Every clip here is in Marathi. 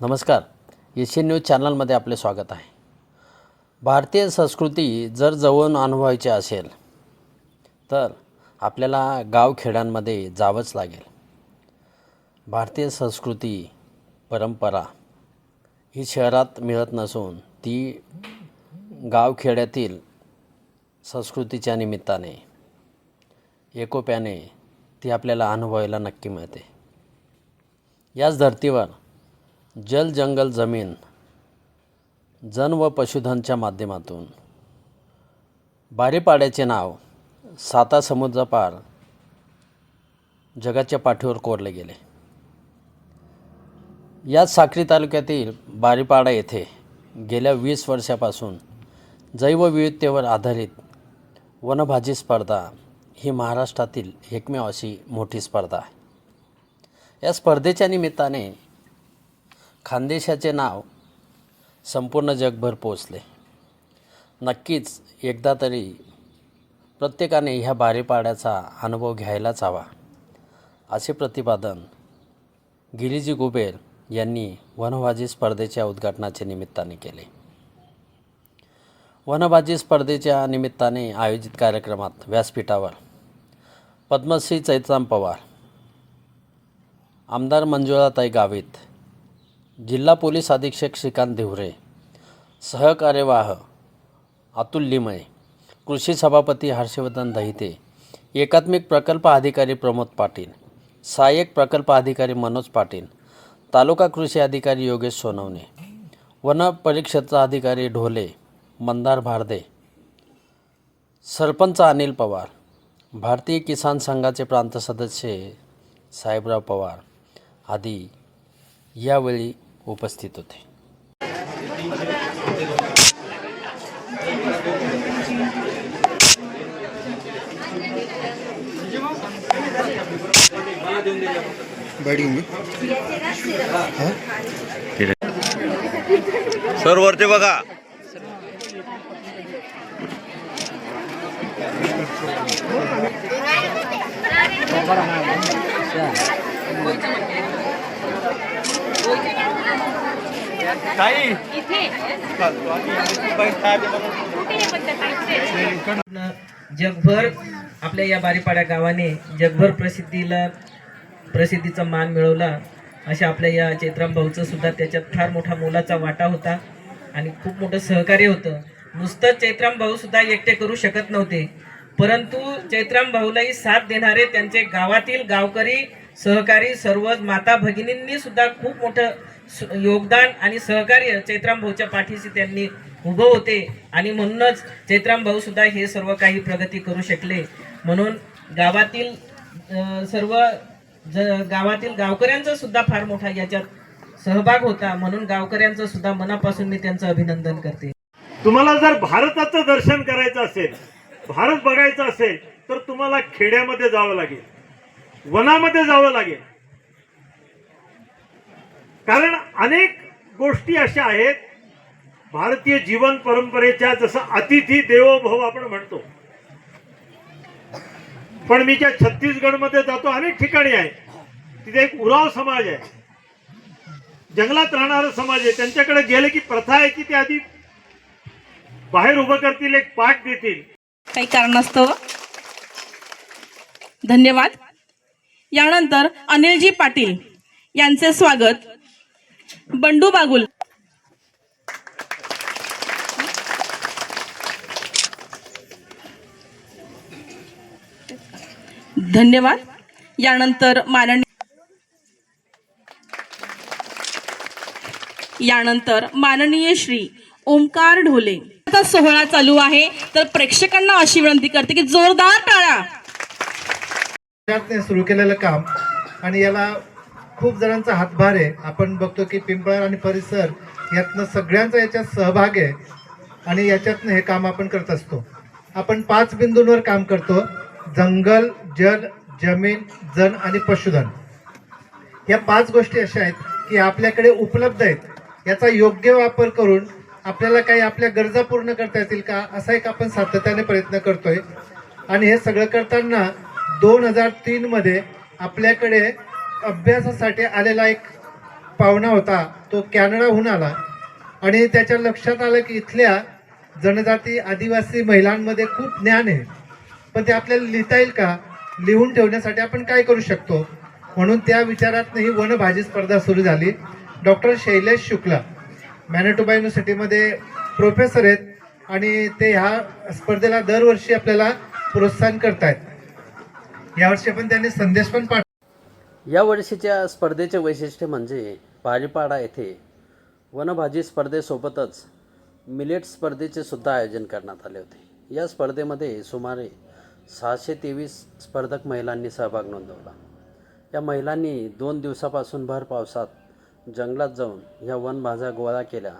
नमस्कार. एशियन न्यूज चॅनलमध्ये आपले स्वागत आहे. भारतीय संस्कृती जर जवळून अनुभवायची असेल तर आपल्याला गावखेड्यांमध्ये जावंच लागेल. भारतीय संस्कृती परंपरा ही शहरात मिळत नसून ती गावखेड्यातील संस्कृतीच्या निमित्ताने एकोप्याने ती आपल्याला अनुभवायला नक्की मिळते. याच धर्तीवर जल जंगल जमीन जन व पशुधनच्या माध्यमातून बारीपाड्याचे नाव साता समुद्रपार जगाच्या पाठीवर कोरले गेले. याच साक्री तालुक्यातील बारीपाडा येथे गेल्या वीस वर्षापासून जैवविविधतेवर आधारित वनभाजी स्पर्धा ही महाराष्ट्रातील एकमेव अशी मोठी स्पर्धा आहे. या स्पर्धेच्या निमित्ताने खानदेशाचे नाव संपूर्ण जगभर पोचले नक्कीच एकदा तरी प्रत्येकाने ह्या बारीपाड्याचा अनुभव घ्यायलाच हवा असे प्रतिपादन गिरीजी कुबेर यांनी वनभाजी स्पर्धेच्या उद्घाटनाच्या निमित्ताने केले. वनभाजी स्पर्धेच्या निमित्ताने आयोजित कार्यक्रमात व्यासपीठावर पद्मश्री चैत्राम पवार आमदार मंजुळाताई गावित जिल्हा पोलीस अधीक्षक श्रीकांत धिवरे सहकार्यवाह अतुल लिमये कृषी सभापती हर्षवर्धन दहिते एकात्मिक प्रकल्प अधिकारी प्रमोद पाटील सहाय्यक प्रकल्प अधिकारी मनोज पाटील तालुका कृषी अधिकारी योगेश सोनवणे वन परिक्षेत्र अधिकारी ढोले मंदार भारदे सरपंच अनिल पवार भारतीय किसान संघाचे प्रांत सदस्य साहेबराव पवार आदी यावेळी उपस्थित होते. बडी मी सर वरते बघा. जगभर आपल्या या बारीपाड्या गावाने जगभर प्रसिद्धीला प्रसिद्धीचा मान मिळवला. अशा आपल्या या चैत्राम भाऊचं सुद्धा त्याच्यात फार मोठा मोलाचा वाटा होता आणि खूप मोठं सहकार्य होतं. नुसतं चैत्राम भाऊ सुद्धा एकटे करू शकत नव्हते. परंतु चैत्राम भाऊलाही साथ देणारे त्यांचे गावातील गावकरी सहकारी सर्व माता भगिनींनी सुद्धा खूप मोठं योगदान आणि सहकार्य चैत्राम भाऊच्या पाठीशी त्यांनी उभं होते. आणि म्हणूनच चैत्राम भाऊ सुद्धा हे सर्व काही प्रगती करू शकले. म्हणून गावातील सर्व गावातील गावकऱ्यांचा सुद्धा फार मोठा याच्यात सहभाग होता. म्हणून गावकऱ्यांचं सुद्धा मनापासून मी त्यांचं अभिनंदन करते. तुम्हाला जर भारताचं दर्शन करायचं असेल भारत बघायचा असेल तर तुम्हाला खेड्यामध्ये जावं लागेल. वनामध्ये जावं लागेल. कारण अनेक गोष्टी अशा आहेत भारतीय जीवन परंपरेच्या जसं अतिथी देवो भव आपण म्हणतो पण मी ज्या छत्तीसगडमध्ये जातो अनेक ठिकाणी आहे. तिथे एक उराव समाज आहे. जंगलात राहणारा समाज आहे. त्यांच्याकडे गेले की प्रथा आहे की ते आधी बाहेर उभं करतील एक पाठ देतील. काही कारणास्तव. धन्यवाद. यानंतर अनिलजी पाटील यांचे स्वागत. बंडू बागुल. धन्यवाद. यानंतर माननीय यानंतर माननीय श्री ओमकार ढोले. आता सोहळा चालू आहे. तर प्रेक्षकांना अशी विनंती करते की जोरदार टाळा. सुरू केलेलं काम आणि याला खूप जणांचा हातभार आहे. आपण बघतो की पिंपळा आणि परिसर यातनं सगळ्यांचा याच्यात सहभाग आहे आणि याच्यातनं हे काम आपण करत असतो. आपण पाच बिंदूंवर काम करतो. जंगल जल जमीन जन आणि पशुधन. या पाच गोष्टी अशा आहेत की आपल्याकडे उपलब्ध आहेत. याचा योग्य वापर करून आपल्याला काही आपल्या गरजा पूर्ण करता येतील का असा एक आपण सातत्याने प्रयत्न करतोय. आणि हे सगळं करताना दोन हजार तीनमध्ये आपल्याकडे अभ्यासासाठी आलेला एक पाहुणा होता तो कॅनडाहून आला. आणि त्याच्या लक्षात आलं की इथल्या जनजाती आदिवासी महिलांमध्ये खूप ज्ञान आहे. पण ते आपल्याला लिहिता येईल का? लिहून ठेवण्यासाठी आपण काय करू शकतो? म्हणून त्या विचारातनंही वनभाजी स्पर्धा सुरू झाली. डॉक्टर शैलेश शुक्ला मॅनेटोबा युनिव्हर्सिटीमध्ये प्रोफेसर आहेत आणि ते ह्या स्पर्धेला दरवर्षी आपल्याला प्रोत्साहन करतायत. यावर्षी पण त्यांनी संदेश पण पाठ या वर्षीच्या स्पर्धेचे वैशिष्ट्य म्हणजे भाजीपाडा येथे वनभाजी स्पर्धेसोबतच मिलेट स्पर्धेचे सुद्धा आयोजन करण्यात आले होते. या स्पर्धेमध्ये सुमारे सहाशे तेवीस स्पर्धक महिलांनी सहभाग नोंदवला. या महिलांनी दोन दिवसापासून भर पावसात जंगलात जाऊन ह्या वनभाज्या गोळा केल्या.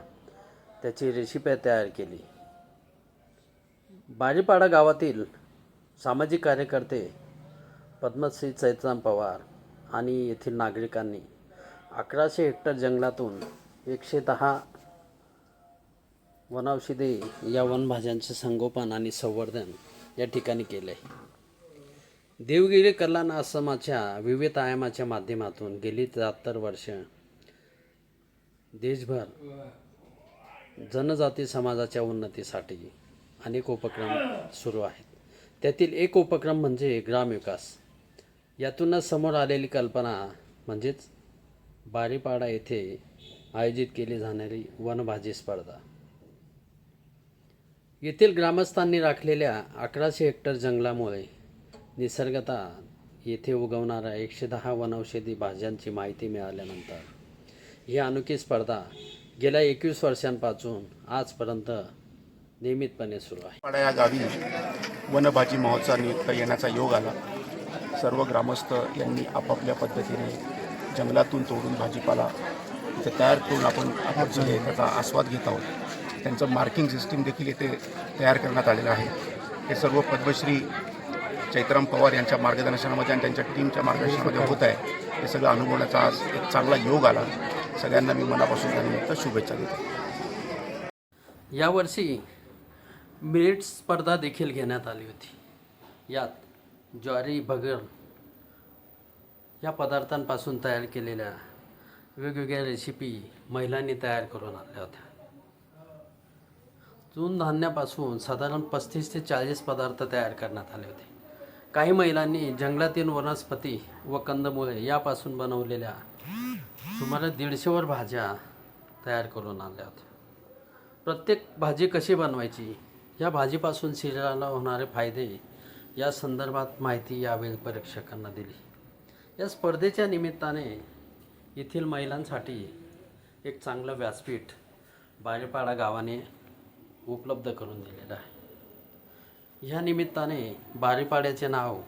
त्याची रेसिपी तयार केली. बारीपाडा गावातील सामाजिक कार्यकर्ते पद्मश्री चैतराम पवार आणि येथील नागरिकांनी अकराशे हेक्टर जंगलातून एकशे दहा वनौषधी या वनभाज्यांचे संगोपन आणि संवर्धन या ठिकाणी केले आहे देवगिरी कल्याण आश्रमाच्या विविध आयामाच्या माध्यमातून गेली त्र्याहत्तर वर्ष. देशभर जनजाती समाजाच्या उन्नतीसाठी अनेक उपक्रम सुरू आहेत. त्यातील एक उपक्रम म्हणजे ग्रामविकास यातूनच समोर आलेली कल्पना म्हणजेच बारीपाडा येथे आयोजित केली जाणारी वनभाजी स्पर्धा. येथील ग्रामस्थांनी राखलेल्या अकराशे हेक्टर जंगलामुळे निसर्गता येथे उगवणाऱ्या एकशे दहा वनौषधी भाज्यांची माहिती मिळाल्यानंतर ही अनोखी स्पर्धा गेल्या एकवीस वर्षांपासून आजपर्यंत नियमितपणे सुरू आहे. या गावी वनभाजी महोत्सवानिमित्त येण्याचा योग आला. सर्व ग्रामस्थ यांनी आपापल्या पद्धतीने जंगलातून तोडून भाजीपाला तयार करून आपण आपण त्याचा आस्वाद घेत आहोत. त्यांचं मार्किंग सिस्टीम देखील इथे तयार करण्यात आलेलं आहे. हे सर्व पद्मश्री चैत्राम पवार यांच्या मार्गदर्शनामध्ये आणि त्यांच्या टीमच्या मार्गदर्शनामध्ये होत आहे. हे सगळं अनुभवण्याचा आज एक चांगला योग आला. सगळ्यांना मी मनापासून त्यानिमित्त शुभेच्छा देतो. यावर्षी मिरेट स्पर्धा देखील घेण्यात आली होती. यात ज्वारी भगर या पदार्थांपासून तयार केलेल्या वेगवेगळ्या रेसिपी महिलांनी तयार करून आणल्या होत्या. तृणधान्यापासून साधारण पस्तीस ते चाळीस पदार्थ तयार करण्यात आले होते. काही महिलांनी जंगलातील वनस्पती व कंदमुळे यापासून बनवलेल्या सुमारे दीडशेवर भाज्या तयार करून आणल्या होत्या. प्रत्येक भाजी कशी बनवायची या भाजीपासून शरीराला होणारे फायदे या संदर्भात माहिती यावेळी परीक्षकांना दिली. या स्पर्धेच्या निमित्ताने येथील महिलांसाठी एक चांगलं व्यासपीठ बारीपाडा गावाने उपलब्ध करून दिलेलं आहे. या निमित्ताने बारीपाड्याचे नाव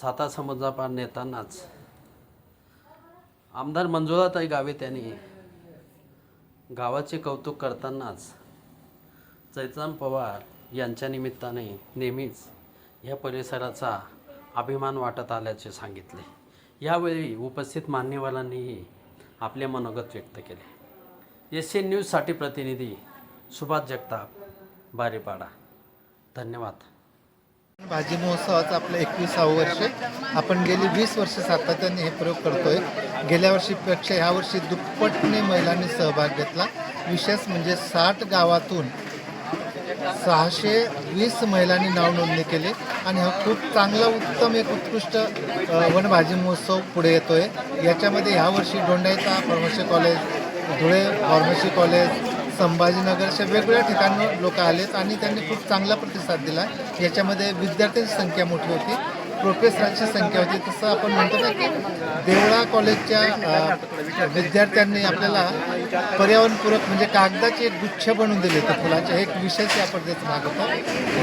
साता समुद्रापार नेतानाच आमदार मंजुळाताई गावे त्यांनी गावाचे कौतुक करतानाच चैतराम पवार यांच्या निमित्ताने नेहमीच या परिसराचा अभिमान वाटत आल्याचे सांगितले. यावेळी उपस्थित मान्यवरांनीही आपले मनोगत व्यक्त केले. एस एन न्यूजसाठी प्रतिनिधी सुभाष जगताप बारीपाडा. धन्यवाद. भाजी महोत्सवाचं आपलं एकविसावं वर्ष. आपण गेली वीस वर्ष सातत्याने हे प्रयोग करतोय. गेल्या वर्षीपेक्षा ह्या वर्षी दुप्पटने महिलांनी सहभाग घेतला. विशेष म्हणजे साठ गावातून सहाशे वीस महिलांनी नाव नोंदणी केली. आणि हा खूप चांगला उत्तम एक उत्कृष्ट वनभाजी महोत्सव पुढे येतोय. याच्यामध्ये ह्या वर्षी pharmacy college Dhule pharmacy college संभाजीनगरच्या वेगवेगळ्या ठिकाणी लोक आलेत आणि त्यांनी खूप चांगला प्रतिसाद दिला. याच्यामध्ये विद्यार्थ्यांची संख्या मोठी होती. प्रोफेसरांची संख्या होती. तसं आपण म्हणतो ना की देवळा कॉलेजच्या विद्यार्थ्यांनी आपल्याला पर्यावरणपूरक म्हणजे कागदाचे एक गुच्छ बनवून दिले होते फुलाचे. एक विषयच या स्पर्धेत भाग होता.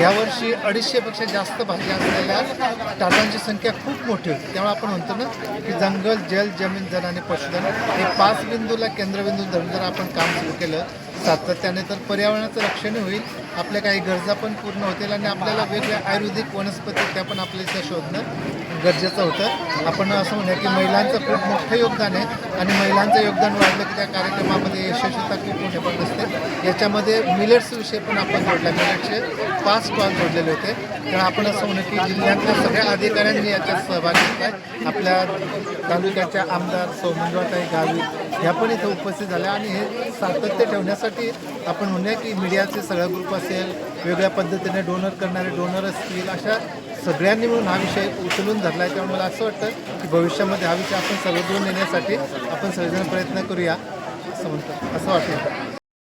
यावर्षी अडीचशेपेक्षा जास्त भाज्या असलेल्या टाटांची संख्या खूप मोठी होती. त्यामुळे आपण म्हणतो ना की जंगल जल जमीन जन आणि पशुधन हे पाच बिंदूला केंद्रबिंदू धरून जर आपण काम सुरू केलं सातत्याने तर पर्यावरणाचं रक्षण होईल. आपल्या काही गरजा पण पूर्ण होतील आणि आपल्याला वेगवेगळ्या आयुर्वेदिक वनस्पती त्या पण आपल्या इथं शोधणं गरजेचं होतं. आपण असं म्हणूया की महिलांचं खूप मोठं योगदान आहे आणि महिलांचं योगदान वाढलं की त्या कार्यक्रमामध्ये यशस्वीता खूप मोठे पण असते. याच्यामध्ये मिलेट्स विषय पण आपण जोडला. मिलेट्सचे पाच स्टॉल जोडलेले होते. तर आपण असं म्हणू की जिल्ह्यातल्या सगळ्या अधिकाऱ्यांनी याच्यात सहभाग घेतला आपल्या तालुक्याच्या आमदार सौमंजवाताई गावी ह्या पण इथं उपस्थित झाल्या आणि हे सातत्य ठेवण्यासाठी आपण म्हणूया की मीडियाचे सगळ्या ग्रुप असेल वेगळ्या पद्धतीने डोनर करणारे डोनर असतील अशा सगळ्यांनी मिळून हा विषय उचलून धरला आहे त्यामुळे मला असं वाटतं की भविष्यामध्ये हा विषय आपण सर्वदूर नेण्यासाठी आपण सगळेजण प्रयत्न करूया असं म्हणतो असं वाटतं.